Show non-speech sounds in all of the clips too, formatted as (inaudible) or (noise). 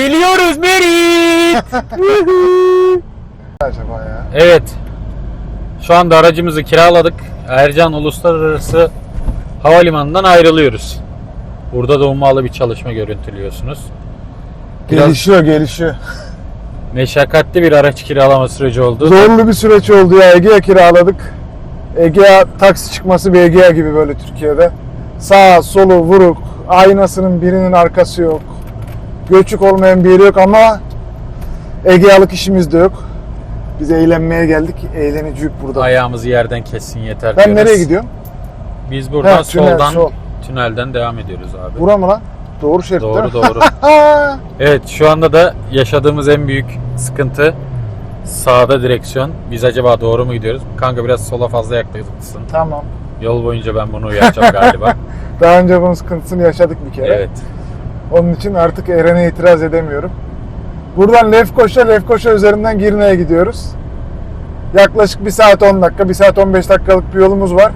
Geliyoruz Merit. acaba (laughs) ya? evet. Şu anda aracımızı kiraladık. Ercan Uluslararası Havalimanı'ndan ayrılıyoruz. Burada da ummalı bir çalışma görüntülüyorsunuz. Biraz Gelişiyor gelişiyor. meşakkatli bir araç kiralama süreci oldu. Zorlu bir süreç oldu ya. Egea kiraladık. Egea taksi çıkması bir Egea gibi böyle Türkiye'de. Sağ solu vuruk. Aynasının birinin arkası yok. Göçük olmayan bir yeri yok ama Egea'lık işimiz de yok. Biz eğlenmeye geldik. Eğleneceğiz burada. Ayağımızı yerden kessin yeter ben diyoruz. nereye gidiyorum? Biz buradan Ha, tünel, soldan sol. tünelden devam ediyoruz abi. Bura mı lan? Doğru şerit değil Doğru mi? doğru. Ha! (laughs) Evet şu anda da yaşadığımız en büyük sıkıntı sağda direksiyon. Biz acaba doğru mu gidiyoruz? Kanka biraz sola fazla yaklaşıksın. tamam. Yol boyunca ben bunu uyaracağım galiba. (laughs) Daha önce bunun sıkıntısını yaşadık bir kere. evet. Onun için artık Eren'e itiraz edemiyorum. Buradan Lefkoşa, Lefkoşa üzerinden Girne'ye gidiyoruz. Yaklaşık 1 saat 10 dakika, 1 saat 15 dakikalık bir yolumuz var.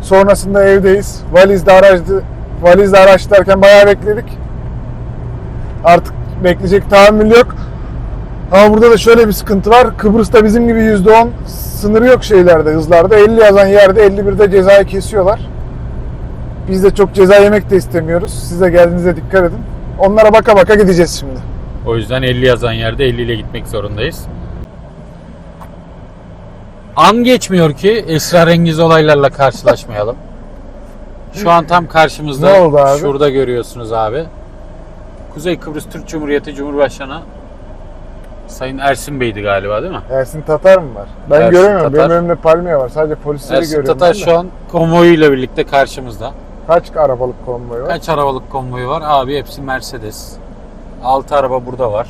Sonrasında evdeyiz. Valizde araçtı, valizde araçlarken bayağı bekledik. Artık bekleyecek tahammül yok. Ama burada da şöyle bir sıkıntı var. Kıbrıs'ta bizim gibi %10 sınırı yok şeylerde, hızlarda. 50 yazan yerde 51'de cezayı kesiyorlar. Biz de çok ceza yemek de istemiyoruz. Siz de geldiğinizde dikkat edin. Onlara baka baka gideceğiz şimdi. O yüzden 50 yazan yerde 50 ile gitmek zorundayız. An geçmiyor ki esrarengiz olaylarla karşılaşmayalım. Şu an tam karşımızda. Ne oldu abi? Şurada görüyorsunuz abi. Kuzey Kıbrıs Türk Cumhuriyeti Cumhurbaşkanı Sayın Ersin Bey'di galiba değil mi? Ersin Tatar mı var? Ben Ersin göremiyorum. Tatar. Benim önümde palmiye var. Sadece polisleri Ersin görüyorum. Tatar ben de. şu an konvoyuyla birlikte karşımızda. Kaç arabalık konvoy var? Kaç arabalık konvoyu var? Abi hepsi Mercedes. 6 araba burada var.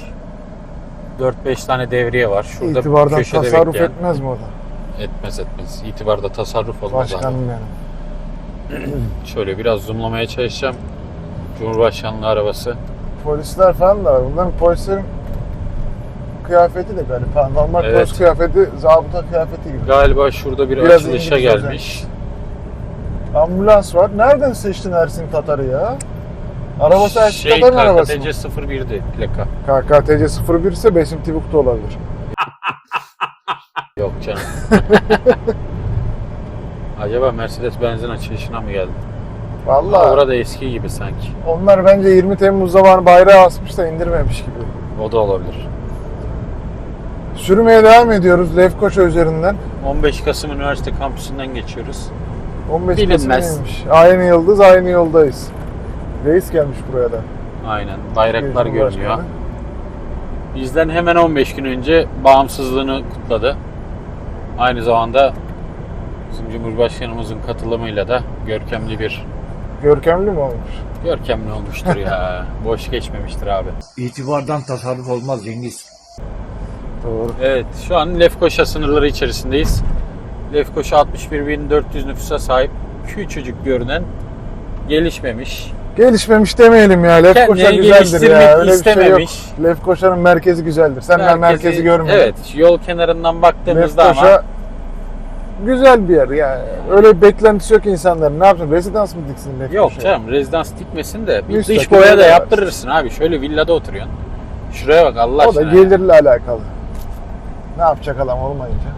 4-5 tane devriye var. Şurada İtibardan köşede tasarruf bekleyen. etmez mi o da? Etmez etmez. İtibarda tasarruf olmaz abi. Başkanım benim. (clears throat) Şöyle biraz zoomlamaya çalışacağım. Cumhurbaşkanlığı arabası. Polisler falan da var. Bunların polislerin kıyafeti de garip. Normal Evet. polis kıyafeti, zabıta kıyafeti gibi. Galiba şurada bir Biraz açılışa gelmiş. Ambulans var. Nereden seçtin Ersin Tatar'ı ya? Arabası Ersin şey, Tatar'ın arabası mı? KKTC 01'di plaka. KKTC 01 ise Besim Tibuk da olabilir. (laughs) Yok canım. (laughs) Acaba Mercedes benzin açılışına mı geldi? Vallahi Orada eski gibi sanki. onlar bence 20 Temmuz zamanı bayrağı asmış da indirmemiş gibi. O da olabilir. Sürmeye devam ediyoruz Lefkoşa üzerinden. 15 Kasım Üniversite kampüsünden geçiyoruz. 15 Bilinmez. Kasım neymiş? Aynı yıldız, aynı yoldayız. Reis gelmiş buraya da. Aynen. Bayraklar görünüyor. Bizden hemen 15 gün önce bağımsızlığını kutladı. Aynı zamanda bizim Cumhurbaşkanımızın katılımıyla da görkemli bir Görkemli mi olmuş? görkemli olmuştur ya. (laughs) Boş geçmemiştir abi. İtibardan tasarruf olmaz Cengiz. Doğru. Evet, şu an Lefkoşa sınırları içerisindeyiz. Lefkoşa 61.400 nüfusa sahip küçücük görünen gelişmemiş. Gelişmemiş demeyelim ya. Lefkoşa Kendini güzeldir geliştirmek ya. Öyle bir şey yok. istememiş. Lefkoşa'nın merkezi güzeldir. Sen merkezi, merkezi görmedin. Evet, yol kenarından baktığımızda Lefkoşa ama güzel bir yer yani. Öyle bir beklentisi yok insanların. Ne yapsın? Rezidans mı diksin Lefkoşa'ya? yok canım rezidans dikmesin de bir dış boya da yaptırırsın abi. Şöyle villada oturuyorsun. Şuraya bak Allah O da aşkına. gelirle alakalı. Ne yapacak adam olmayınca?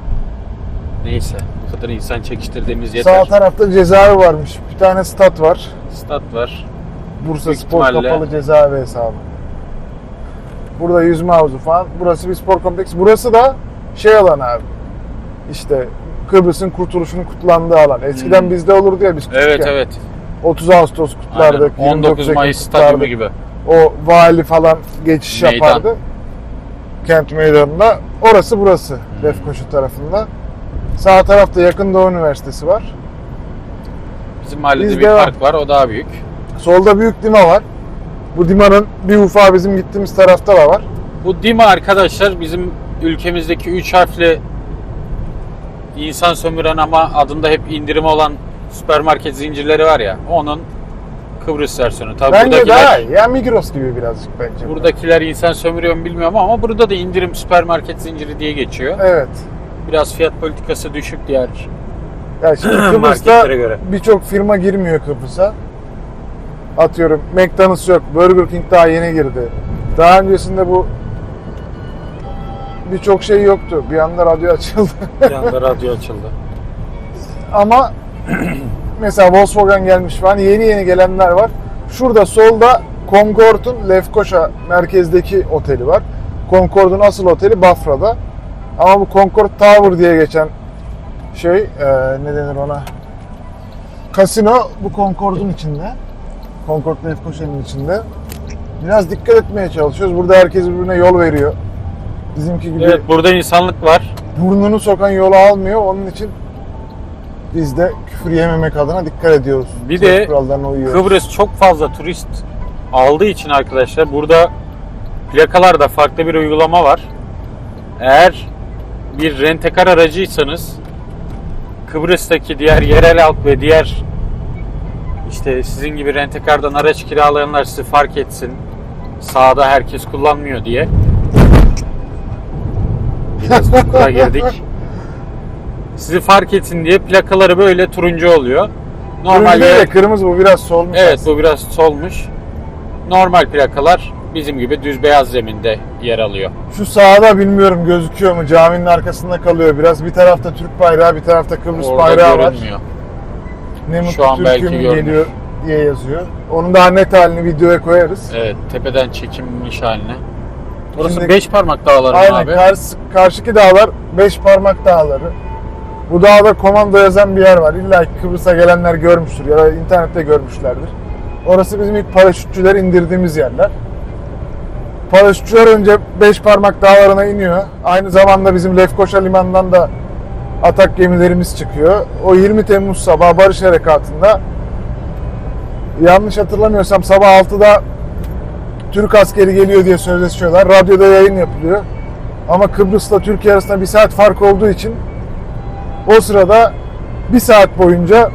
Neyse, bu kadar insan çekiştirdiğimiz yeter. Sağ tarafta cezaevi varmış. Bir tane stat var. Stat var. Bursa Büyük Spor ihtimalle- Kapalı Cezaevi hesabı. Burada yüzme havuzu falan. Burası bir spor kompleksi. Burası da şey alan abi. İşte Kıbrıs'ın kurtuluşunun kutlandığı alan. Eskiden Hmm. bizde olurdu ya biz küçükken. Evet evet. 30 Ağustos kutlardık. Aynen. 19 29 Ekim Mayıs kutlardık. stadyumu gibi. O vali falan geçiş Meydan. yapardı. Kent meydanında. Orası burası. Hmm. Lefkoşu tarafında. Sağ tarafta Yakın Doğu Üniversitesi var. Bizim mahallede Biz bir devam. park var, o daha büyük. Solda büyük Dima var. Bu Dima'nın bir ufağı bizim gittiğimiz tarafta da var. Bu Dima arkadaşlar bizim ülkemizdeki 3 harfli insan sömüren ama adında hep indirimi olan süpermarket zincirleri var ya. Onun Kıbrıs versiyonu. Tabii Bence buradakiler, daha iyi. Ya Migros gibi birazcık bence. buradakiler insan sömürüyor mu bilmiyorum ama burada da indirim süpermarket zinciri diye geçiyor. Evet. Biraz fiyat politikası düşük diğer Ya şimdi (clears throat) Kıbrıs'ta Marketlere göre. birçok firma girmiyor Kıbrıs'a. Atıyorum McDonald's yok, Burger King daha yeni girdi. Daha öncesinde bu birçok şey yoktu. Bir anda radyo açıldı. (laughs) Bir anda radyo açıldı. Ama (clears throat) mesela Volkswagen gelmiş falan yeni yeni gelenler var. Şurada solda Concord'un Lefkoşa merkezdeki oteli var. Concord'un asıl oteli Bafra'da. Ama bu Concord Tower diye geçen şey e, ne denir ona? Kasino bu Concord'un içinde. Concord Lefkoşa'nın içinde. Biraz dikkat etmeye çalışıyoruz. Burada herkes birbirine yol veriyor. Bizimki gibi Evet burada insanlık var. burnunu sokan yolu almıyor. Onun için biz de küfür yememek adına dikkat ediyoruz. Bir Trafik de. Kıbrıs çok fazla turist aldığı için arkadaşlar burada plakalarda farklı bir uygulama var. Eğer bir rentekar aracıysanız Kıbrıs'taki diğer yerel halk ve diğer işte sizin gibi rentekardan araç kiralayanlar sizi fark etsin. Sağda herkes kullanmıyor diye. Biraz çukura girdik. Sizi fark etsin diye plakaları böyle turuncu oluyor. Normalde değil de kırmızı bu biraz solmuş. Evet aslında. bu biraz solmuş. Normal plakalar bizim gibi düz beyaz zeminde yer alıyor. Şu sağda bilmiyorum gözüküyor mu? Caminin arkasında kalıyor biraz. Bir tarafta Türk bayrağı, bir tarafta Kıbrıs Orada bayrağı var. görünmüyor. Ne mutlu Şu an belki Türk'üm görünür. geliyor diye yazıyor. Onun daha net halini videoya koyarız. Evet tepeden çekilmiş haline. Burası Şimdi- beş parmak dağları mı Aynen abi. karşı, karşıki dağlar beş parmak dağları. Bu dağda komando yazan bir yer var. İlla ki Kıbrıs'a gelenler görmüştür ya da internette görmüşlerdir. Orası bizim ilk paraşütçüler indirdiğimiz yerler. Paraşütçüler önce beş parmak dağlarına iniyor. Aynı zamanda bizim Lefkoşa limanından da atak gemilerimiz çıkıyor. O 20 Temmuz sabahı Barış Harekatı'nda yanlış hatırlamıyorsam sabah 6'da Türk askeri geliyor diye sözleşiyorlar. Radyoda yayın yapılıyor. Ama Kıbrıs'la Türkiye arasında bir saat fark olduğu için o sırada bir saat boyunca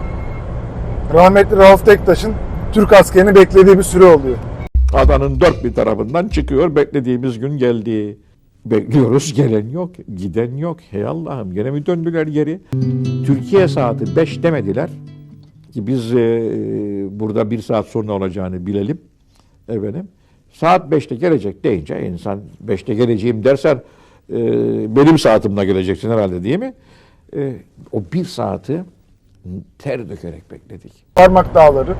rahmetli Rauf Tektaş'ın Türk askerini beklediği bir süre oluyor. Adanın dört bir tarafından çıkıyor. Beklediğimiz gün geldi. Bekliyoruz gelen yok, giden yok. Hey Allah'ım gene mi döndüler geri? Türkiye saati 5 demediler. Ki biz e, burada bir saat sonra olacağını bilelim. Efendim. Saat 5'te gelecek deyince insan 5'te geleceğim dersen e, benim saatimle geleceksin herhalde değil mi? E, o bir saati ter dökerek bekledik. Parmak dağları.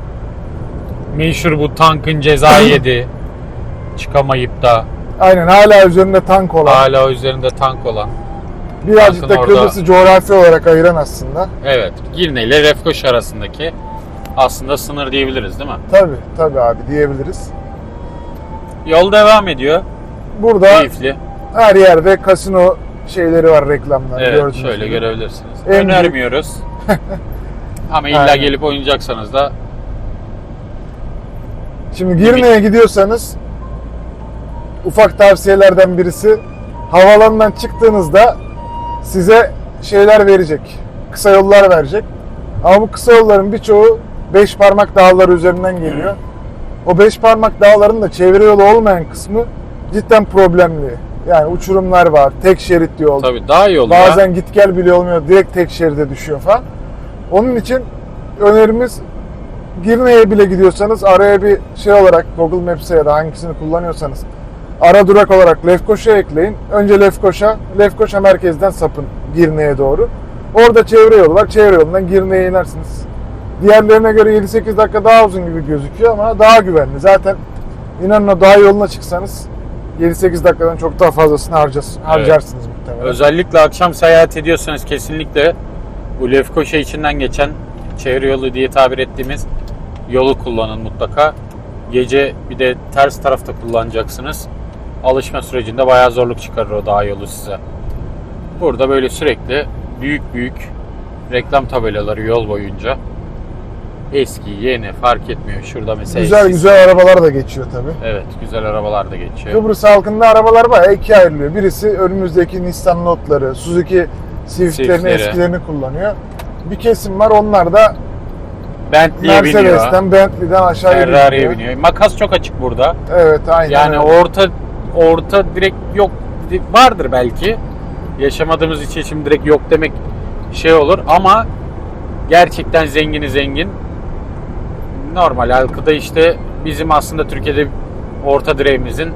Meşhur bu tankın ceza (clears throat) yedi. Çıkamayıp da Aynen hala üzerinde tank olan. hala üzerinde tank olan. Birazcık da tankın orada- Kıbrıs'ı coğrafi olarak ayıran aslında. Evet Girne ile Refkoş arasındaki aslında sınır diyebiliriz değil mi? Tabi tabi abi diyebiliriz. Yol devam ediyor. Burada Keyifli. her yerde kasino şeyleri var reklamlar. Evet gördüğünüz şöyle gibi. görebilirsiniz. En Önermiyoruz. (laughs) Ama illa Aynen. gelip oynayacaksanız da Şimdi Girne'ye gidiyorsanız ufak tavsiyelerden birisi havalandan çıktığınızda size şeyler verecek. Kısa yollar verecek. Ama bu kısa yolların birçoğu beş parmak dağları üzerinden geliyor. O beş parmak dağların da çevre yolu olmayan kısmı cidden problemli. Yani uçurumlar var, tek şerit yol. tabii daha iyi olur Bazen ya. git gel bile olmuyor. Direkt tek şeride düşüyor falan. Onun için önerimiz Girne'ye bile gidiyorsanız araya bir şey olarak Google Maps'e ya da hangisini kullanıyorsanız ara durak olarak Lefkoşa ekleyin. Önce Lefkoşa, Lefkoşa merkezden sapın Girne'ye doğru. Orada çevre yolu var. Çevre yolundan Girne'ye inersiniz. Diğerlerine göre 7-8 dakika daha uzun gibi gözüküyor ama daha güvenli. Zaten inanın o dağ yoluna çıksanız 7-8 dakikadan çok daha fazlasını harcas- harcarsınız muhtemelen. Özellikle akşam seyahat ediyorsanız kesinlikle bu Lefkoşa içinden geçen çevre yolu diye tabir ettiğimiz yolu kullanın mutlaka. Gece bir de ters tarafta kullanacaksınız. Alışma sürecinde bayağı zorluk çıkarır o dağ yolu size. Burada böyle sürekli büyük büyük reklam tabelaları yol boyunca. Eski, yeni fark etmiyor. Şurada mesela Güzel eski- güzel arabalar da geçiyor tabi. Evet, güzel arabalar da geçiyor. Kıbrıs halkında arabalar bayağı ikiye ayrılıyor. Birisi önümüzdeki Nissan Note'ları, Suzuki Swift'lerini Swift'leri. eskilerini kullanıyor. Bir kesim var onlar da Bentley'e biniyor. Mercedes'ten, Bentley'den aşağıya Ferrari'ye biniyor. Makas çok açık burada. Evet aynen Yani öyle. orta orta direkt yok vardır belki. Yaşamadığımız için şimdi direkt yok demek şey olur ama gerçekten zengini zengin. Normal halkı da işte bizim aslında Türkiye'de orta direğimizin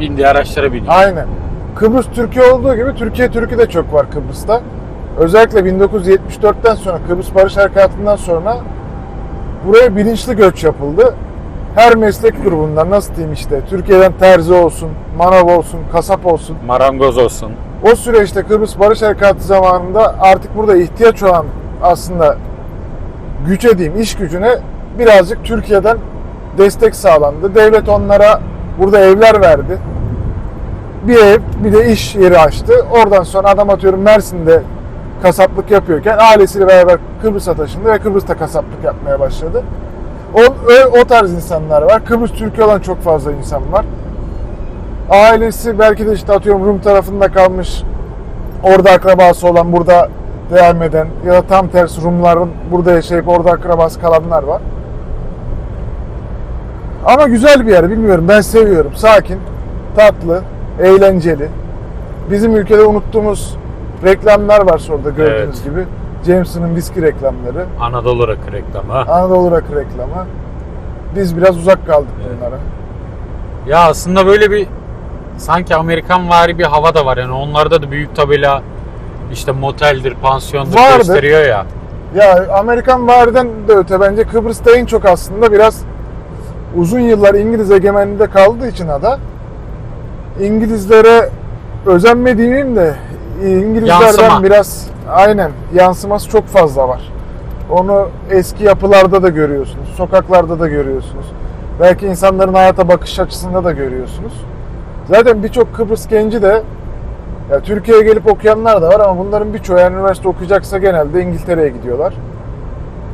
bindiği araçlara biniyor. Aynen. Kıbrıs Türkiye olduğu gibi Türkiye Türk'ü de çok var Kıbrıs'ta. Özellikle 1974'ten sonra Kıbrıs Barış Harekatı'ndan sonra buraya bilinçli göç yapıldı. Her meslek grubundan nasıl diyeyim işte Türkiye'den terzi olsun, manav olsun, kasap olsun. Marangoz olsun. O süreçte Kıbrıs Barış Harekatı zamanında artık burada ihtiyaç olan aslında güce diyeyim iş gücüne birazcık Türkiye'den destek sağlandı. Devlet onlara burada evler verdi. Bir ev bir de iş yeri açtı. Oradan sonra adam atıyorum Mersin'de kasaplık yapıyorken ailesiyle beraber Kıbrıs'a taşındı ve Kıbrıs'ta kasaplık yapmaya başladı. O, o, o tarz insanlar var. Kıbrıs Türkiye olan çok fazla insan var. Ailesi belki de işte atıyorum Rum tarafında kalmış. Orada akrabası olan burada devam eden ya da tam tersi Rumların burada yaşayıp orada akrabası kalanlar var. Ama güzel bir yer bilmiyorum ben seviyorum. Sakin, tatlı, eğlenceli. Bizim ülkede unuttuğumuz reklamlar var orada gördüğünüz Evet. gibi. Jameson'ın viski reklamları, Anadolu Rakı reklamı. Anadolu Rakı reklamı. Biz biraz uzak kaldık Evet. bunlara. Ya aslında böyle bir sanki Amerikan vari bir hava da var. Yani onlarda da büyük tabela işte moteldir, pansiyondur Vardır. gösteriyor ya. Ya Amerikan variden de öte bence Kıbrıs'ta en çok aslında biraz uzun yıllar İngiliz egemenliğinde kaldığı için ada İngilizlere özenme diyeyim de İngilizlerden Yansıma. biraz aynen yansıması çok fazla var. Onu eski yapılarda da görüyorsunuz, sokaklarda da görüyorsunuz. Belki insanların hayata bakış açısında da görüyorsunuz. Zaten birçok Kıbrıs genci de ya Türkiye'ye gelip okuyanlar da var ama bunların birçoğu eğer üniversite okuyacaksa genelde İngiltere'ye gidiyorlar.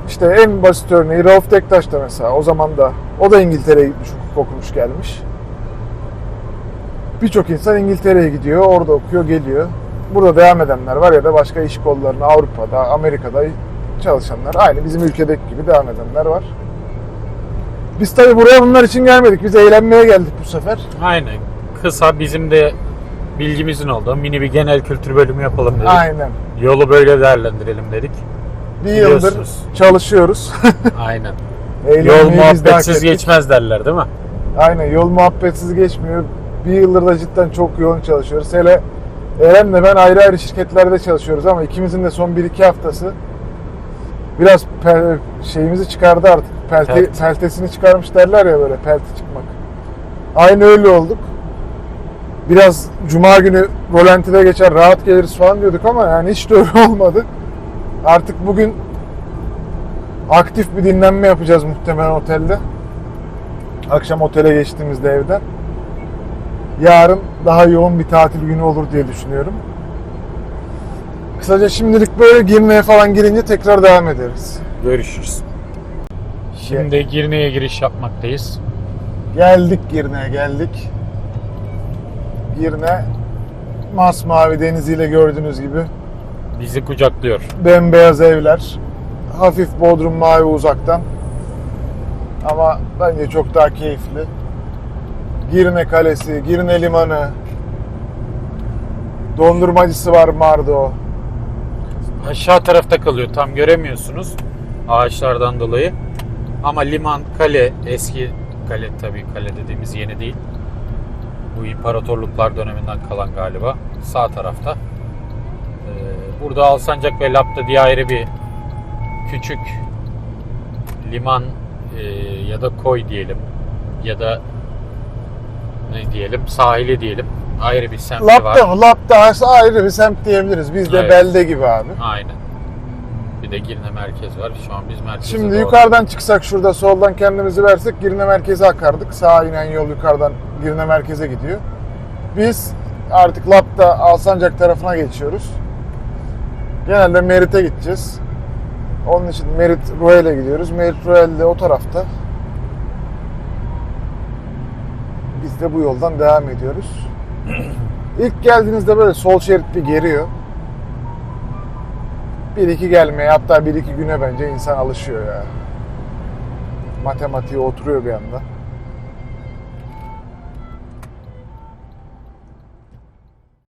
İşte en basit örneği Rauf Dektaş da mesela o zaman da o da İngiltere'ye gitmiş hukuk okumuş gelmiş. Birçok insan İngiltere'ye gidiyor, orada okuyor, geliyor. Burada devam edenler var ya da başka iş kollarını Avrupa'da, Amerika'da çalışanlar. Aynı bizim ülkedeki gibi devam edenler var. Biz tabii buraya bunlar için gelmedik. Biz eğlenmeye geldik bu sefer. Aynen. Kısa bizim de bilgimizin olduğu mini bir genel kültür bölümü yapalım dedik. Aynen. Yolu böyle değerlendirelim dedik. Bir yıldır çalışıyoruz. (laughs) Aynen. Eğlenmeyi Yol muhabbetsiz geçmez derler değil mi? Aynen yol muhabbetsiz geçmiyor. Bir yıldır da cidden çok yoğun çalışıyoruz. Hele Eren'le ben ayrı ayrı şirketlerde çalışıyoruz ama ikimizin de son 1-2 haftası biraz pe- şeyimizi çıkardı artık. Pelte, Pelt. peltesini çıkarmış derler ya böyle pelte çıkmak. Aynı öyle olduk. Biraz cuma günü rolantide geçer rahat geliriz falan diyorduk ama yani hiç de öyle (laughs) olmadı. Artık bugün aktif bir dinlenme yapacağız muhtemelen otelde. Akşam otele geçtiğimizde evden. Yarın daha yoğun bir tatil günü olur diye düşünüyorum. Kısaca şimdilik böyle girmeye falan girince tekrar devam ederiz. Görüşürüz. Şimdi Girne'ye giriş yapmaktayız. Geldik Girne'ye geldik. Girne masmavi deniziyle gördüğünüz gibi Bizi kucaklıyor. bembeyaz evler. Hafif bodrum mavi uzaktan. Ama bence çok daha keyifli. Girne Kalesi, Girne Limanı. Dondurmacısı var Mardo. Aşağı tarafta kalıyor. Tam göremiyorsunuz ağaçlardan dolayı. Ama liman, kale, eski kale tabii kale dediğimiz yeni değil. Bu imparatorluklar döneminden kalan galiba. Sağ tarafta. Ee, burada Alsancak ve Lapta diye ayrı bir küçük liman e, ya da koy diyelim ya da ne diyelim sahili diyelim ayrı bir semti var. Lapta? Lapta ayrı bir semt diyebiliriz. Bizde Evet. belde gibi abi. Aynen. Bir de Girne merkez var. Şu an biz merkezde Şimdi doğru. yukarıdan çıksak şurada soldan kendimizi versek Girne merkeze akardık. Sağa inen yol yukarıdan Girne merkeze gidiyor. Biz artık Lapta Alsancak tarafına geçiyoruz. Genelde Merit'e gideceğiz. Onun için Merit Royal'e gidiyoruz. Merit Royal de o tarafta. De bu yoldan devam ediyoruz. İlk geldiğinizde böyle sol şerit bir geriyor. Bir iki gelmeye hatta bir iki güne bence insan alışıyor ya. Matematiğe oturuyor bir anda.